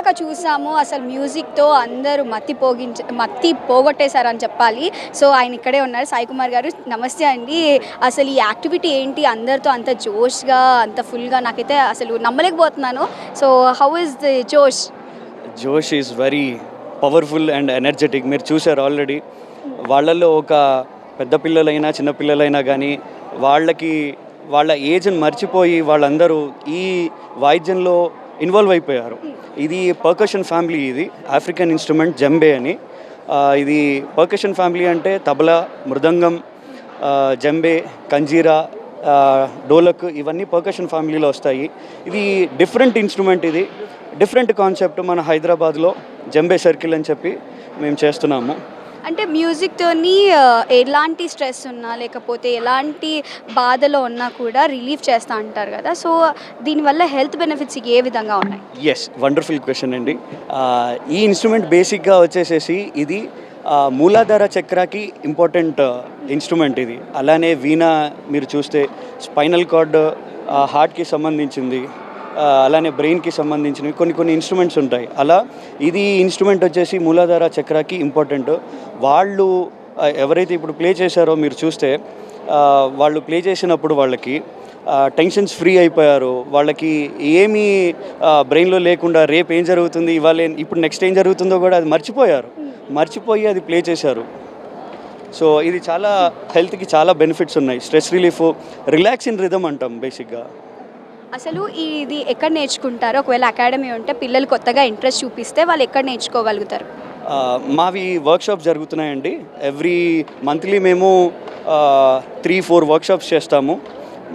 ఇందాక చూసాము. అసలు మ్యూజిక్తో అందరూ మత్తి పోగించ మత్తి పోగొట్టేశారని చెప్పాలి. సో ఆయన ఇక్కడే ఉన్నారు. సాయి కుమార్ గారు నమస్తే అండి. అసలు ఈ యాక్టివిటీ ఏంటి? అందరితో అంత జోష్గా అంత ఫుల్గా నాకైతే అసలు నమ్మలేకపోతున్నాను. So how is the josh? Josh is very powerful and energetic మీరు చూశారు ఆల్రెడీ వాళ్ళల్లో ఒక పెద్ద పిల్లలైనా చిన్నపిల్లలైనా కానీ వాళ్ళకి వాళ్ళ ఏజ్ని మర్చిపోయి వాళ్ళందరూ ఈ వాయిద్యంలో ఇన్వాల్వ్ అయిపోయారు. ఇది పర్కషన్ ఫ్యామిలీ ఇది ఆఫ్రికన్ ఇన్స్ట్రుమెంట్ జంబే అని. ఇది పర్కషన్ ఫ్యామిలీ అంటే తబలా మృదంగం జంబే కంజీరా డోలక్ ఇవన్నీ పర్కషన్ ఫ్యామిలీలో వస్తాయి. ఇది డిఫరెంట్ ఇన్స్ట్రుమెంట్ ఇది. డిఫరెంట్ కాన్సెప్ట్ మన హైదరాబాద్లో జంబే సర్కిల్ అని చెప్పి మేము చేస్తున్నాము. అంటే మ్యూజిక్తోని ఎలాంటి స్ట్రెస్ ఉన్నా లేకపోతే ఎలాంటి బాధలో ఉన్నా కూడా రిలీఫ్ చేస్తా అంటారు కదా. సో దీనివల్ల హెల్త్ బెనిఫిట్స్ ఏ విధంగా ఉన్నాయి? ఎస్ వండర్ఫుల్ క్వశ్చన్ అండి. ఈ ఇన్స్ట్రుమెంట్ బేసిక్గా వచ్చేసేసి ఇది మూలాధార చక్రాకి ఇంపార్టెంట్ ఇన్స్ట్రుమెంట్ ఇది. అలానే వీణ మీరు చూస్తే స్పైనల్ కార్డ్ హార్ట్కి సంబంధించింది. అలానే బ్రెయిన్కి సంబంధించినవి కొన్ని కొన్ని ఇన్స్ట్రుమెంట్స్ ఉంటాయి. అలా ఇది ఇన్స్ట్రుమెంట్ వచ్చేసి మూలాధార చక్రాకి ఇంపార్టెంట్. వాళ్ళు ఎవరైతే ఇప్పుడు ప్లే చేశారో మీరు చూస్తే వాళ్ళు ప్లే చేసినప్పుడు వాళ్ళకి టెన్షన్స్ ఫ్రీ అయిపోయారు. వాళ్ళకి ఏమీ బ్రెయిన్లో లేకుండా రేపు ఏం జరుగుతుంది ఇవాళ ఇప్పుడు నెక్స్ట్ ఏం జరుగుతుందో కూడా అది మర్చిపోయారు. మర్చిపోయి అది ప్లే చేశారు. సో ఇది చాలా హెల్త్కి చాలా బెనిఫిట్స్ ఉన్నాయి. Stress relief relax in rhythm అంటాం బేసిక్గా. అసలు ఇది ఎక్కడ నేర్చుకుంటారు ఒకవేళ అకాడమీ ఉంటే పిల్లలు కొత్తగా ఇంట్రెస్ట్ చూపిస్తే వాళ్ళు ఎక్కడ నేర్చుకోగలుగుతారు? మావి వర్క్షాప్ జరుగుతున్నాయండి. ఎవ్రీ మంత్లీ మేము త్రీ ఫోర్ వర్క్షాప్స్ చేస్తాము.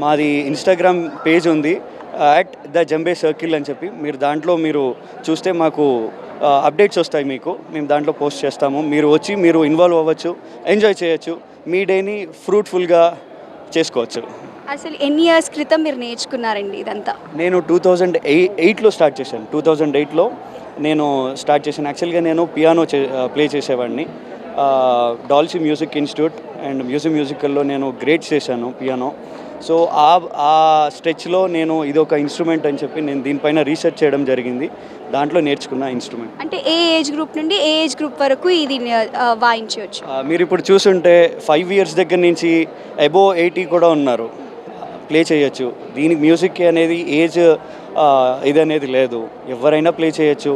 మాది ఇన్స్టాగ్రామ్ పేజ్ ఉంది. అట్ ద జంబే సర్కిల్ అని చెప్పి. మీరు దాంట్లో మీరు చూస్తే మాకు అప్డేట్స్ వస్తాయి మీకు. మేము దాంట్లో పోస్ట్ చేస్తాము. మీరు వచ్చి మీరు ఇన్వాల్వ్ అవ్వచ్చు ఎంజాయ్ చేయొచ్చు. మీ డేని ఫ్రూట్ఫుల్గా చేసుకోవచ్చు. అసలు ఎన్ని ఇయర్స్ క్రితం మీరు నేర్చుకున్నారండి ఇదంతా? నేను టూ థౌజండ్ ఎయి ఎయిట్లో స్టార్ట్ చేశాను. టూ థౌజండ్ ఎయిట్లో నేను స్టార్ట్ చేశాను. యాక్చువల్గా నేను పియానో చే ప్లే చేసేవాడిని. డాల్సీ మ్యూజిక్ ఇన్స్టిట్యూట్ అండ్ మ్యూజిక్ మ్యూజికల్లో నేను గ్రేడ్ చేశాను పియానో సో ఆ ఆ స్ట్రెచ్లో నేను ఇది ఒక ఇన్స్ట్రుమెంట్ అని చెప్పి నేను దీనిపైన రీసెర్చ్ చేయడం జరిగింది. దాంట్లో నేర్చుకున్న ఇన్స్ట్రుమెంట్ అంటే ఏ ఏజ్ గ్రూప్ నుండి ఏ ఏజ్ గ్రూప్ వరకు ఇది వాయించవచ్చు? మీరు ఇప్పుడు చూసుంటే ఫైవ్ ఇయర్స్ దగ్గర నుంచి అబో ఎయిటీ కూడా ఉన్నారు. ప్లే చేయొచ్చు. దీనికి మ్యూజిక్ అనేది ఏజ్ ఇది అనేది లేదు. ఎవరైనా ప్లే చేయొచ్చు.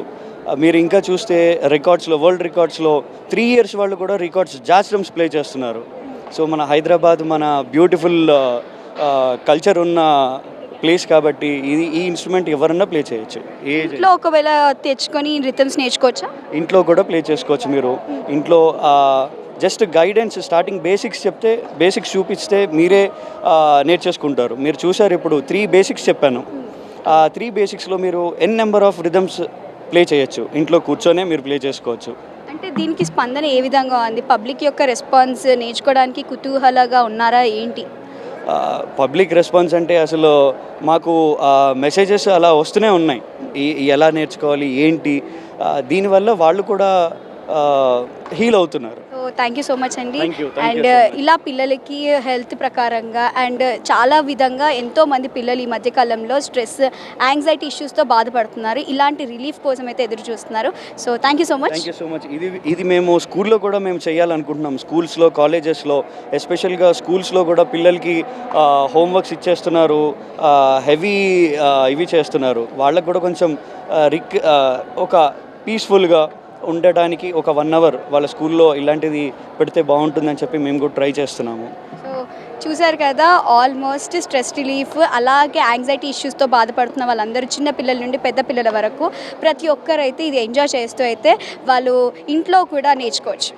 మీరు ఇంకా చూస్తే రికార్డ్స్లో వరల్డ్ రికార్డ్స్లో త్రీ ఇయర్స్ వాళ్ళు కూడా రికార్డ్స్ జాజ్ డ్రమ్స్ ప్లే చేస్తున్నారు. సో మన హైదరాబాద్ మన బ్యూటిఫుల్ కల్చర్ ఉన్న ప్లేస్ కాబట్టి ఇది ఈ ఇన్స్ట్రుమెంట్ ఎవరన్నా ప్లే చేయొచ్చు. ఏజ్ ఇంట్లో ఒకవేళ తెచ్చుకొని రిథమ్స్ నేర్చుకోవచ్చా? ఇంట్లో కూడా ప్లే చేసుకోవచ్చు మీరు. ఇంట్లో జస్ట్ గైడెన్స్ స్టార్టింగ్ బేసిక్స్ చెప్తే బేసిక్స్ చూపిస్తే మీరే నేర్చేసుకుంటారు. మీరు చూసారు ఇప్పుడు త్రీ బేసిక్స్ చెప్పాను. ఆ త్రీ బేసిక్స్లో మీరు N number of rhythms play చేయొచ్చు. ఇంట్లో కూర్చొనే మీరు ప్లే చేసుకోవచ్చు. అంటే దీనికి స్పందన ఏ విధంగా ఉంది? పబ్లిక్ యొక్క రెస్పాన్స్ నేర్చుకోవడానికి కుతూహలంగా ఉన్నారా? ఏంటి? పబ్లిక్ రెస్పాన్స్ అంటే అసలు మాకు మెసేజెస్ అలా వస్తూనే ఉన్నాయి. ఎలా నేర్చుకోవాలి? ఏంటి? దీనివల్ల వాళ్ళు కూడా హీల్ అవుతున్నారు. థ్యాంక్ యూ సో మచ్ అండి అండ్. ఇలా పిల్లలకి హెల్త్ ప్రకారంగా అండ్ చాలా విధంగా ఎంతో మంది పిల్లలు ఈ మధ్య కాలంలో స్ట్రెస్ యాంగ్జైటీ ఇష్యూస్తో బాధపడుతున్నారు. ఇలాంటి రిలీఫ్ కోసం అయితే ఎదురు చూస్తున్నారు. So thank you so much thank you so much ఇది ఇది మేము స్కూల్లో కూడా మేము చేయాలనుకుంటున్నాం. స్కూల్స్లో కాలేజెస్లో ఎస్పెషల్గా స్కూల్స్లో కూడా పిల్లలకి హోంవర్క్స్ ఇచ్చేస్తున్నారు. హెవీ ఇవి చేస్తున్నారు. వాళ్ళకు కూడా కొంచెం రిక్ ఒక పీస్ఫుల్గా ఉండడానికి ఒక వన్ అవర్ వాళ్ళ స్కూల్లో ఇలాంటిది పెడితే బాగుంటుందని చెప్పి మేము కూడా ట్రై చేస్తున్నాము. సో చూశారు కదా ఆల్మోస్ట్ స్ట్రెస్ రిలీఫ్ అలాగే యాంగ్జైటీ ఇష్యూస్తో బాధపడుతున్న వాళ్ళందరూ చిన్న పిల్లల నుండి పెద్ద పిల్లల వరకు ప్రతి ఒక్కరైతే ఇది ఎంజాయ్ చేస్తూ అయితే వాళ్ళు ఇంట్లో కూడా నేర్చుకోవచ్చు.